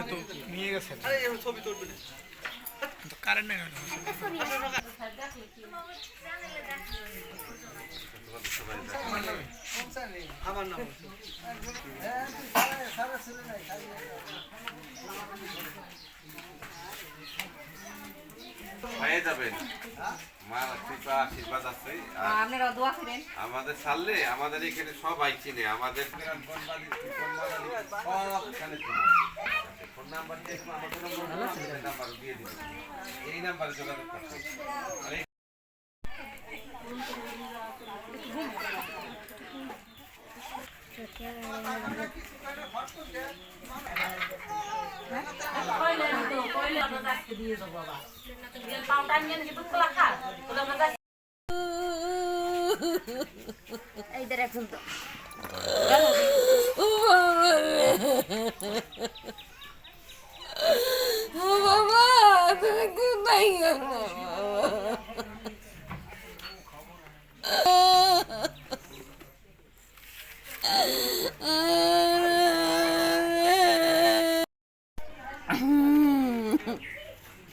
তো নিয়ে গেছেন কিন্তু কারেন্ট নেই হয়ে যাবেন মা কৃপা আশীর্বাদ আছে। আপনারা দোয়া করেন। আমাদের ছাড়লে আমাদের এখানে সবাই চিনে আমাদের। ফোন নাম্বার দিয়ে আমাদের নাম্বার দিয়ে দিন এই নাম্বারে যোগাযোগ করতে বাবা। Mountainnya gitu kelakar. Udah ngegas. Ayo direct untuk. Mama, mama.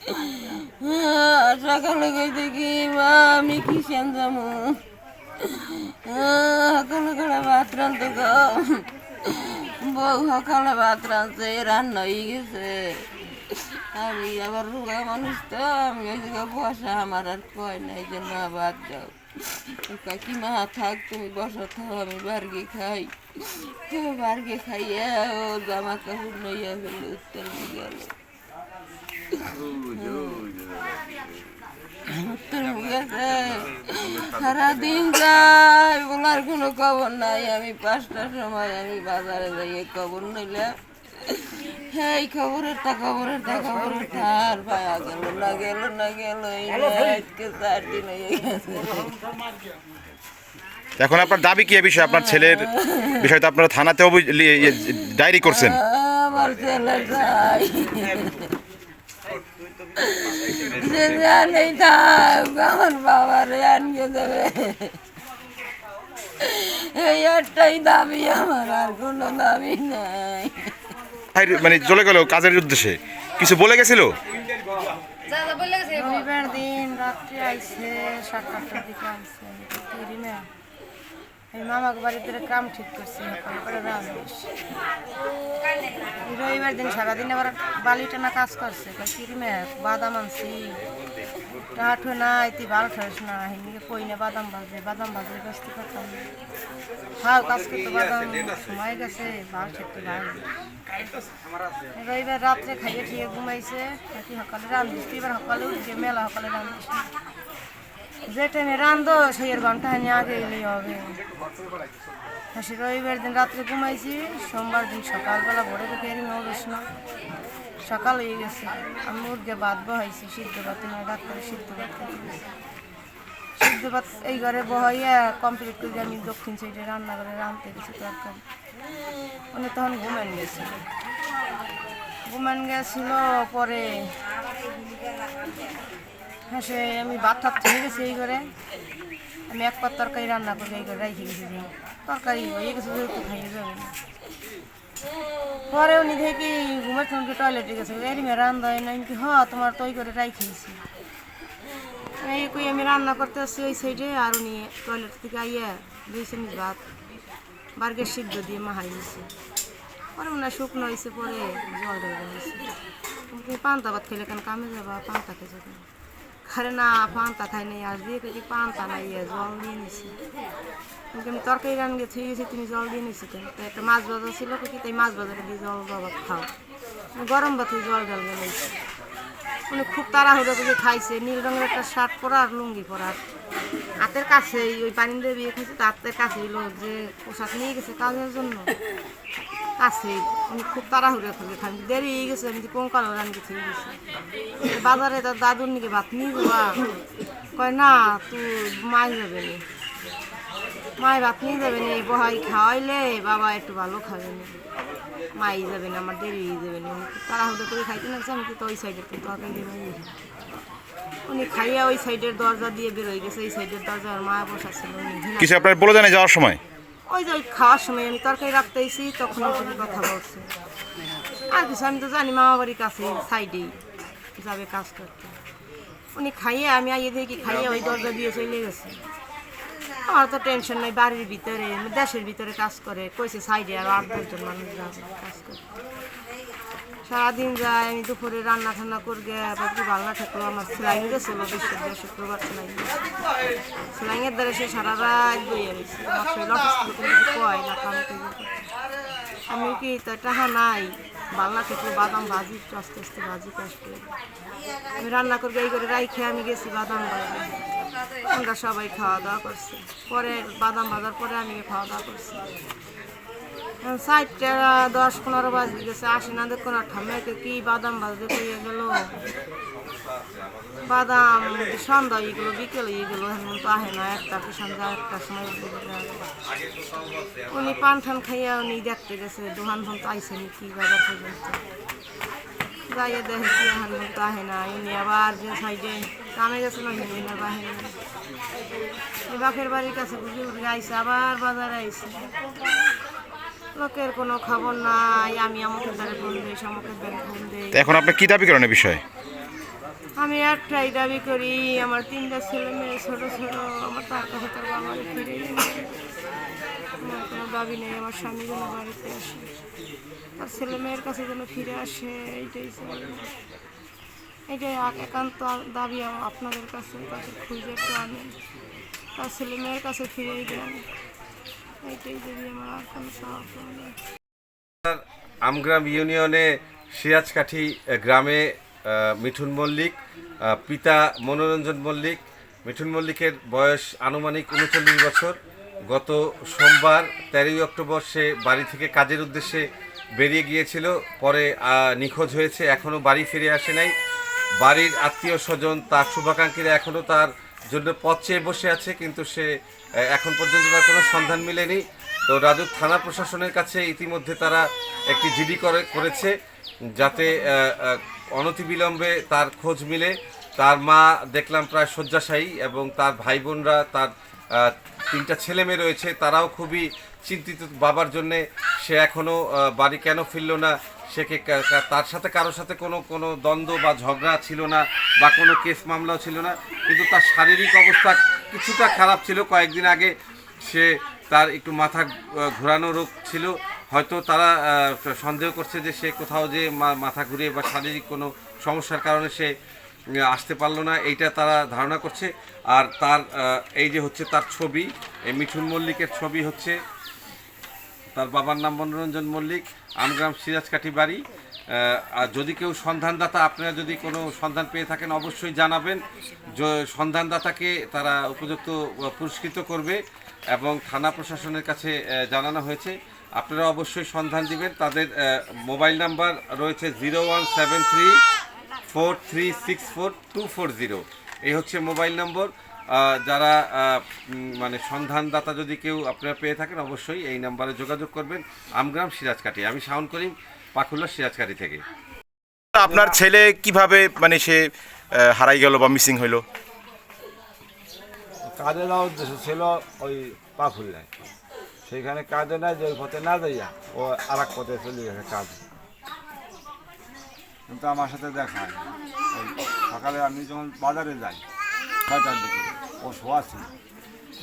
Mm-hmm. সকালে কইতে কি মা, আমি কিষান যাব। সকালে করে ভাত রান্ধতে বউ সকালে ভাত রাঁধছে, রান্না হয়ে গেছে। আমি আবার রোগা মানুষ তো, আমি ওই বসা, আমার আর কয় নাই যে ভাত দাও। কাকি মা, থাক, তুমি বসো, থাও, আমি বার্গে খাই। কেউ বার্গে খাইয়া ও জামা কাপড় নইয়া ফেলে উত্তর গেল। সারাদিন যাই বলার কোনো খবর নাই। আমি পাঁচটার সময় আমি বাজারে যাইয়ে খবর নিলাম। এই খবরের তা খবরের তা খবরের তা আর পাওয়া গেল না গেল না গেল। আজকে চার দিন হয়ে গেছে। এখন আপনার দাবি কি এ বিষয়ে? আপনার ছেলের বিষয়ে তো আপনারা থানাতে ডায়েরি করছেন। আমার ছেলে যাই আমার আমার আর কোনো মানে চলে গেল কাজের উদ্দেশ্যে। কিছু বলে গেছিল? রবিবার দিন, রাত্রে আইসে সাত আটটার দিকে মামাকে বাড়িতে কাম ঠিক করছি রবিবার দিন সারাদিন আবার বালি টানা কাজ করছে তিরিমে বাদাম আনছি। টাঠো নাই তুই ভালো ঠাস না হিন্দিকে কই না বাদাম বাজে বাদাম বাজে ব্যস্ত করতাম হাও কাজ করতে বাদাম সময় গেছে ভালো থাকতে ভালো। রবিবার রাত্রে খাইয়ে ঠিয়ে ঘুমাইছে নাকি সকালে রান্ধিস এবার সকালে উঠছে মেলা সকালে রান্ধিস। যে টাইমে রান্ধো সেই ঘণ্টা হানি আগে এলেই হবে। সে রবিবার দিন রাত্রে ঘুমাইছি, সোমবার দিন সকালবেলা ভোরে দেখে এরই হবে না। সকাল হয়ে গেছে, আমি মুরগে ভাত বহাইছি, সিদ্ধ ভাত ডাক্তারে সিদ্ধ ভাত সিদ্ধ ভাত এই ঘরে বহাইয়া কমপ্লিট করে আমি দক্ষিণ সাইডে রান্নাঘরে রাঁধতে গেছি তরকারি উনি তখন ঘুমান গেছিল। ঘুমান গেছিল পরে হ্যাঁ আমি ভাত টাত থেকে গেছি এই ঘরে। আমি এক পাত তরকারি রান্না করে এই ঘরে রেখে গেছি তরকারি হয়ে গেছে যেহেতু খাইয়ে যাবে পরে উনি দেখি ঘুমের সঙ্গে টয়লেটে গেছে। এরি মে রান্না হয় না কি হ তোমার তৈ করে রাখিয়েছি এই কই আমি রান্না করতে আসছি ওই সাইডে আর উনি টয়লেট থেকে আইয়া দিয়েছে ভাত। বার্গের সিদ্ধ দিয়ে মাহাই দিয়েছে পরে মনে শুকনো হয়েছে পরে জল ঢেলে দিয়েছে পান্তা ভাত খেলে কেন কামে যাবা? পান্তা খেয়েছো কেন খারে না পান্তা খাই নাই আর দিয়ে কি পান্তা নাই জল দিয়ে নিছি কিন্তু তরকারি রান গেছে গেছি তুমি জল দিয়ে নিছি কেন তো একটা মাছ বাজার ছিল কি তাই মাছ বাজারে দিয়ে জল বাবা খাও গরম ভাতে জল ডাল গেলেছি উনি খুব তাড়াহুড়ো করে খাইছে নীল রঙের একটা শার্ট পরা আর লুঙ্গি পরা হাতের কাছে ওই পানি দিয়ে বিয়ে খেয়েছে তো হাতের কাছে লোক যে পোশাক নিয়ে গেছে কাজের জন্য কাছে উনি খুব তাড়াহুড়ো করে খান দেরি হয়ে গেছে, আমি কোন কালো রান গেছে বাজারে তার দাদুর নিকে ভাত নিয়ে যাবা। কয়, না, তুই মাছ যাবে না। মায় ভাত নিয়ে যাবে না, বহাই খাওয়াইলে বাবা একটু ভালো খাবে না। মাই যাবে না, আমার দেরি হয়ে যাবে না। তাড়াহুড়ো করে খাইতে লাগছে আমি তো ওই সাইডের তো তরকারি নিয়ে উনি খাইয়া ওই সাইডের দরজা দিয়ে বেরোয় গেছে, এই সাইডের দরজা আর মা বসা কিছু আপনার বলে জানে যাওয়ার সময়? ওই যে ওই খাওয়ার সময় আমি তরকারি রাখতেছি, তখন ওখানে কথা বলছে। আর কিছু আমি তো জানি, মামা বাড়ির কাছে, সাইডেই যাবে কাজ করতে। উনি খাইয়ে, আমি আইয়ে দেখি, খাইয়ে ওই দরজা দিয়ে চলে গেছে। আমার তো টেনশন নাই, বাড়ির ভিতরে, দেশের ভিতরে কাজ করে, কইছে সাইডে আর আট দশজন মানুষ যাবে কাজ করে সারাদিন যায়, আমি দুপুরে রান্না ঠান্না করে গিয়ে একটু ভালো না থাকল, আমার সেলাই গেছিল বৃহস্পতি শুক্রবার সেলাই। সেলাইয়ের দ্বারা সে সারা রাত শরীর অসুস্থ কয় না আমি কি তো টাকা নাই ভালো না থাকল বাদাম ভাজি আস্তে আস্তে ভাজি কষ্ট আমি রান্না করে এই করে রাই খেয়ে আমি গেছি বাদাম বাজে আমরা সবাই খাওয়া দাওয়া করছি। পরে বাদাম ভাজার পরে আমি খাওয়া দাওয়া করছি। ষাটটা দশ পনেরো বাজে গেছে, আসে না দেখুন ঠাম্মাকে কি বাদাম বাজতে কইয়ে গেল। বাদাম সন্ধ্যা এগুলো, বিকেল এগুলো, এখন তো আহে না, একটা কি সন্ধ্যা একটা সময় উনি পান ঠান খাইয়া উনি দেখতে গেছে, দোকান ফোন আইসেনি কি বাজার পর্যন্ত যাইয়ে দেখে কি, এখন তো আহে না, উনি আবার যে সাইডে কামে গেছে না হিন্দি না বাহিরে বাপের বাড়ির কাছে বুঝে উঠে আইসে আবার বাজারে আইসে লোকের কোনো খবর নাই আমি আমাকে দ্বারা ফোন দিই আমাকে দ্বারা ফোন দিই। এখন আপনি কি দাবি করেন এই বিষয়ে? আমি একটাই দাবি করি আমার তিনটা ছেলে মেয়ে ছোট ছোট আমার তার কাছে তার বাবা ফিরে আমার কোনো দাবি নেই আমার স্বামী যেন বাড়িতে আসে আর ছেলে মেয়ের কাছে যেন ফিরে আসে এইটাই চাই। এটাই এক- একান্ত দাবি আপনাদের কাছে তাকে খুঁজে একটু আনেন তার ছেলে মেয়ের কাছে ফিরেই দেন। আমগ্রাম ইউনিয়নে সিরাজকাঠি গ্রামে মিঠুন মল্লিক পিতা মনোরঞ্জন মল্লিক। মিঠুন মল্লিকের বয়স আনুমানিক উনচল্লিশ বছর। গত সোমবার তেরোই অক্টোবর সে বাড়ি থেকে কাজের উদ্দেশ্যে বেরিয়ে গিয়েছিল। পরে নিখোঁজ হয়েছে, এখনও বাড়ি ফিরে আসে নাই। বাড়ির আত্মীয় স্বজন তার শুভাকাঙ্ক্ষীরা এখনও তার জন্য পথ চেয়ে বসে আছে, কিন্তু সে এখন পর্যন্ত তার কোনো সন্ধান মেলেনি। তো রাজুক থানা প্রশাসনের কাছে ইতিমধ্যে তারা একটি জিডি করে, করেছে, যাতে অনতিবিলম্বে তার খোঁজ মিলে। তার মা দেখলাম প্রায় শয্যাশায়ী এবং তার ভাই বোনরা তার তিনটা ছেলে মেয়ে রয়েছে, তারাও খুবই চিন্তিত বাবার জন্যে। সে এখনও বাড়ি কেন ফিরল না? সে তার সাথে কারোর সাথে কোনো কোনো দ্বন্দ্ব বা ঝগড়া ছিল না বা কোনো কেস মামলাও ছিল না। কিন্তু তার শারীরিক অবস্থা কিছুটা খারাপ ছিল। কয়েকদিন আগে সে তার একটু মাথা ঘোরানো রোগ ছিল। হয়তো তারা সন্দেহ করছে যে সে কোথাও যে মাথা ঘুরিয়ে বা শারীরিক কোনো সমস্যার কারণে সে আসতে পারল না, এইটা তারা ধারণা করছে। আর তার এই যে হচ্ছে তার ছবি, এই মিঠুন মল্লিকের ছবি হচ্ছে, তার বাবার নাম মনোরঞ্জন মল্লিক। আমগ্রাম সিরাজকাঠি বাড়ি। আর যদি কেউ সন্ধানদাতা, আপনারা যদি কোনো সন্ধান পেয়ে থাকেন, অবশ্যই জানাবেন। সন্ধানদাতাকে তারা উপযুক্ত পুরস্কৃত করবে এবং থানা প্রশাসনের কাছে জানানো হয়েছে। আপনারা অবশ্যই সন্ধান দিবেন। তাদের মোবাইল নাম্বার রয়েছে zero one seven three four three six four two four zero. এই হচ্ছে মোবাইল নম্বর। যারা মানে সন্ধানদাতা যদি কেউ আপনারা পেয়ে থাকেন অবশ্যই এই নাম্বারে যোগাযোগ করবেন। আমগ্রাম সিরাজকাঠি। আমি শাওন করিম পাকুল্লা সিরাজকাঠি থেকে। আপনার ছেলে কীভাবে মানে সে হারাই গেল বা মিসিং হইল? কাজে যাওয়ার উদ্দেশ্য ছিল ওই পা খুললায় সেইখানে কাজে নাই যে ওই পথে না যাইয়া ও আর এক পথে চলে গেছে কাজ। কিন্তু আমার সাথে দেখা সকালে আমি যখন বাজারে যাই ছয়টার দিকে। ও শোয়া ছিল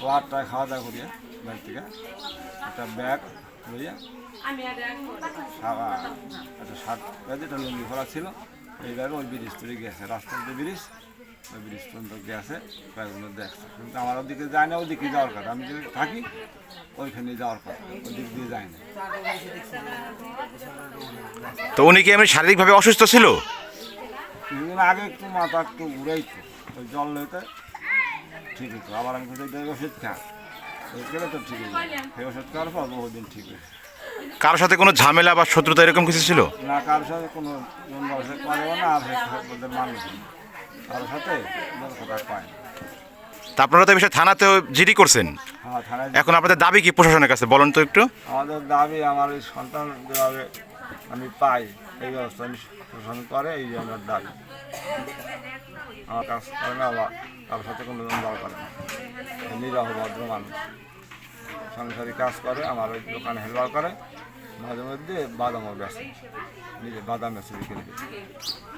ও আটটায় খাওয়া দাওয়া করিয়া বাড়ি থেকে একটা ব্যাগ লইয়া একটা শার্ট ব্যাগ একটা লুঙ্গি ভরা ছিল এই ব্যাগে ওই ব্রিজ তুলে গেছে রাস্তার যে ব্রিজ ওই ব্রিজ পর্যন্ত গেছে ব্যাগগুলো দেখছে। কিন্তু আমার ওদিকে যায় না ওদিকে যাওয়ার কথা। আমি যদি থাকি ওইখানে যাওয়ার কথা। ওদিক দিয়ে যায় না। তো উনি কি এমনি শারীরিকভাবে অসুস্থ ছিল? কিছুদিন আগে একটু মাথা একটু ঘুরাইতো ওই জল লইতে ঠিক হতো আবার আমি দেয় ওষুধ খা। ওই গেলে তো ঠিক যাবে সেই ওষুধ খাওয়ার পর বহুদিন ঠিক হয়েছে কারোর সাথে কোনো ঝামেলা বা শত্রুতা এরকম কিছু ছিল? না কারোর সাথে কোনো করেও না আর মানুষ কারোর সাথে পায় তা আপনারা তো এই বিষয়ে থানাতেও জিডি করছেন। হ্যাঁ এখন আপনাদের দাবি কি প্রশাসনের কাছে? বলেন তো একটু। আমাদের দাবি আমার এই সন্তান যেভাবে আমি পাই। এই ব্যবস্থা আমি প্রশাসন করে এই যে আমার দাবি। আমার কাজ করে না কারোর সাথে কোনো দ্বন্দ্ব করে না। নিরহ, ভদ্র মানুষ। সংসারে কাজ করে, আমার ওই দোকানে হেলবার করে। মাঝে মধ্যে বাদামও বেচে। নিজে বাদাম বেচে বিক্রি করে।